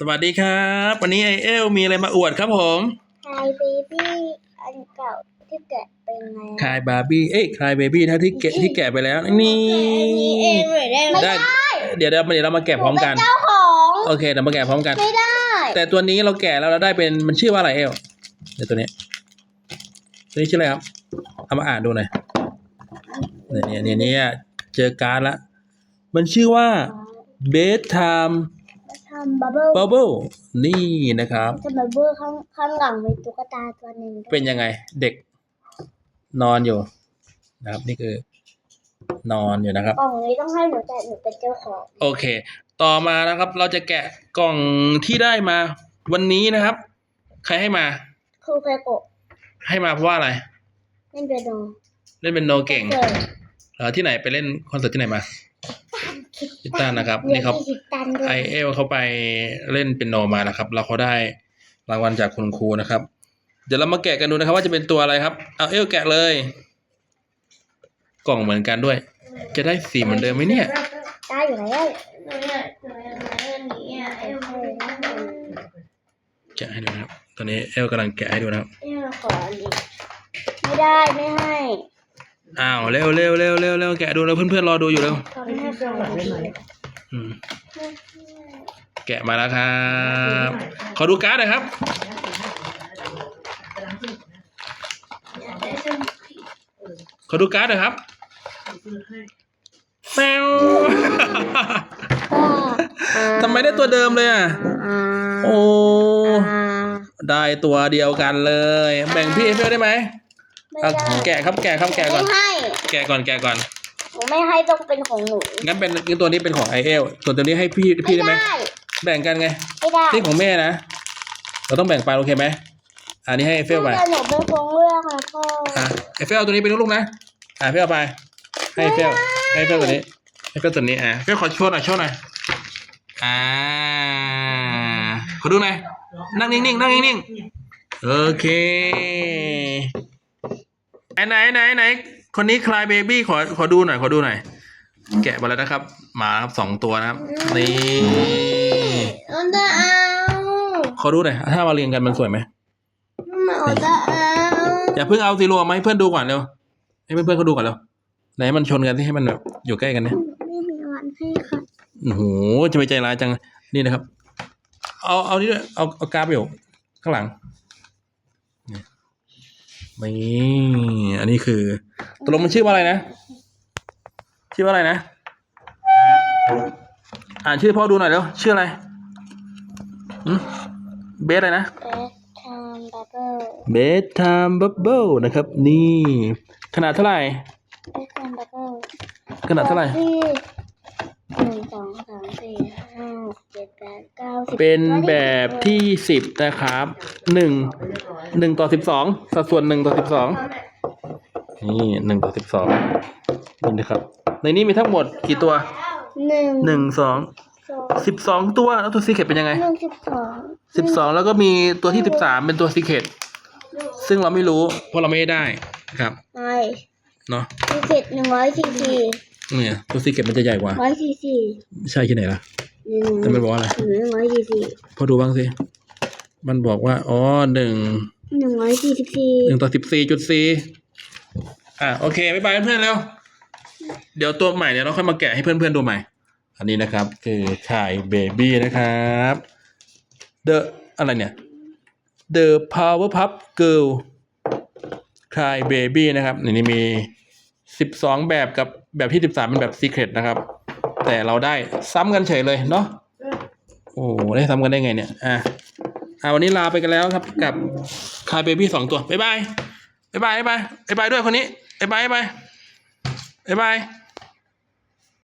สวัสดีครับ วันนี้ไอเอลมีอะไรมาอวดครับผมไฮเบบี้อันเก่าที่แกะเป็นไงคายบาร์บี้เอ้ยคายเบบี้ถ้าที่แกะที่แกะไปแล้วนี่นี่เองเลยได้ไหมได้เดี๋ยวเดี๋ยวเดี๋ยวเรามาแกะพร้อมกัน เจ้าของโอเคเดี๋ยวมาแกะพร้อมกัน ไม่ได้ แต่ตัวนี้เราแกะแล้วเราได้เป็นมันชื่อว่าอะไรเอลเดี๋ยวตัวนี้ตัวนี้ชื่ออะไรครับเอามาอ่านดูหน่อยเนี่ยเนี่ยเนี่ยเนี่ยเจอการ์ดละมันชื่อว่า bedtime ทำบับเบิ้ล bubble นี่นะครับทำบับเบิ้ลข้างข้างหลังมีตุ๊กตาตัวหนึ่งเป็นยังไง เด็กนอนอยู่ นะครับ นี่คือ นอนอยู่นะครับกล่องนี้ต้องให้หนูแต่หนูเป็นเจ้าของโอเค ต่อมานะครับ เราจะแกะกล่องที่ได้มา วันนี้นะครับ ใครให้มาครูเคยโกะให้มาเพราะว่าอะไร เล่นเปียโนเล่นเป็นโนเก่งเคยเออที่ไหนไปเล่นคอนเสิร์ตที่ไหนมา พิต้านะครับเรียนี่นเขาที่สิบตันด้วไอยเอลเขาไปเล่นเป็นโนมานะครับแล้วเขาได้รางวัลจากคุณครูนะครับ เดี๋ยวเรามาแกะกันดูนะครับ ว่าจะเป็นตัวอะไรครับ เอาเอลแกะเลย กล่องเหมือนกันด้วย จะได้สีเหมือนเดิมไหมเนี่ยได้อยู่แล้วแกะให้ดูนะครับ ตอนนี้เอลกำลังแกะให้ดูนะครับเอ้ยขออันนี้ไม่ได้ไม่ให้ อ้าวเร็วเร็วเร็วเร็วเร็วแกะดูแล้วเพื่อนๆรอดูอยู่เร็วขอไม่ให้ขออันนี้อืมแกะมาแล้วครับ ขอดูการ์ดหน่อยครับ ขอดูการ์ดหน่อยครับแซวทำไมได้ตัวเดิมเลยอะอ่าโอ้อ่าได้ตัวเดียวกันเลย แบ่งพี่เอฟได้ไหม ไม่อะได้แกะครับแกะครับแกะก่อน ไม่ให้แกะก่อนแกะก่อน หนูไม่ให้ต้องเป็นของหนู งั้นเป็นงั้นตัวนี้เป็นของไอเอลส่วนตัวนี้ให้พี่พี่ได้ไหมแบ่งกันไง ไม่ได้นี่ของแม่นะ เราต้องแบ่งปันโอเคไหมอันนี้ให้เอฟเฟลไปแต่หนูเป็นคนเลือกนะพ่ออะเอฟเฟลเอาตัวนี้เป็นลูกๆนะ อะเอฟเฟลเอาไป ให้เอฟเฟลให้เอฟเฟลตัวนี้เอฟเฟลตัวนี้อะเอฟเฟลขอโชว์หน่อยโชว์หน่อย อ่า ขอดูหน่อย นั่งนิ่งๆนั่งนิ่งๆโอเค ไหนไหนไหนคนนี้คลายเบบี้ขอขอดูหน่อยขอดูหน่อย แกะมาแล้วนะครับมาครับสองตัวนะครับ นี่เอาจะเอาขอดูหน่อยถ้ามาเรียงกันมันสวยไหมมาเอาจะเอาอย่าเพิ่งเอาซีโร่มาให้เพื่อนดูก่อนเร็วให้เพื่อนๆเขาดูก่อนเร็วไหนมันชนกันที่ให้มันแบบอยู่ใกล้กันเนี่ยไม่มีวันให้ค่ะโอ้โหจะไปใจร้ายจังนี่นะครับ เอาเอานี่ด้วยเอาเอากราฟอยู่ข้างหลังนี่ นี่อันนี้คือตกลงมันชื่อว่าอะไรนะ ชื่อว่าอะไรนะ อ่านชื่อพ่อดูหน่อยเร็วชื่ออะไรหืมเบสอะไรนะเบสทามบับเบิ้ล bedtime bubble นะครับ นี่ ขนาดเท่าไหร่เบสทามบับเบิ้ลขนาดเท่าไหร่ที่หนึ่งสองสามสี่ห้าหกเจ็ดแปดเก้าสิบเป็นแบบที่สิบนะครับหนึ่ง หนึ่งต่อสิบสองสัดส่วนหนึ่งต่อสิบสองนี่หนึ่งต่อสิบสองนี่นะครับ ในนี้มีทั้งหมดกี่ตัวหนึ่งหนึ่งสองสองสิบสองตัวแล้วตัวซีเคทเป็นยังไงหนึ่งสิบสองสิบสองแล้วก็มีตัวที่สิบสามเป็นตัวซีเคทซึ่งเราไม่รู้เพราะเราไม่ได้ครับใช่เนาะสี่เจ็ดหนึ่งร้อยสี่สี่เนี่ยตัวซีเคทมันจะใหญ่กว่าร้อยสี่สี่ใช่ที่ไหนล่ะหนึ่งแต่มันบอกว่าอะไรหนึ่งร้อยสี่สี่พอดูบ้างสิมันบอกว่า อ๋อหนึ่งหนึ่ง ร้อยสี่สิบสี่หนึ่งต่อสิบสี่จุดสี่อะโอเคบ๊ายบายเพื่อนๆแล้ว เดี๋ยวตัวใหม่เดี๋ยวเราค่อยมาแกะให้เพื่อนๆดูใหม่ อันนี้นะครับ คือไข่เบบี้นะครับ The อะไรเนี่ย The Powerpuff Girl คลายเบบี้นะครับในนี้มีสิบสองแบบกับแบบที่สิบสามเป็นแบบ Secret นะครับ แต่เราได้ซ้ำกันเฉยเลยเนาะโอ้ได้ซ้ำกันได้ไงเนี่ยอะ อ่าวันนี้ลาไปกันแล้วครับกับคายเบบี้สองตัวบ๊ายบายบ๊ายบายบ๊ายบายบ๊ายบายด้วยคนนี้บ๊ายบายบ๊ายบายบ๊ายบาย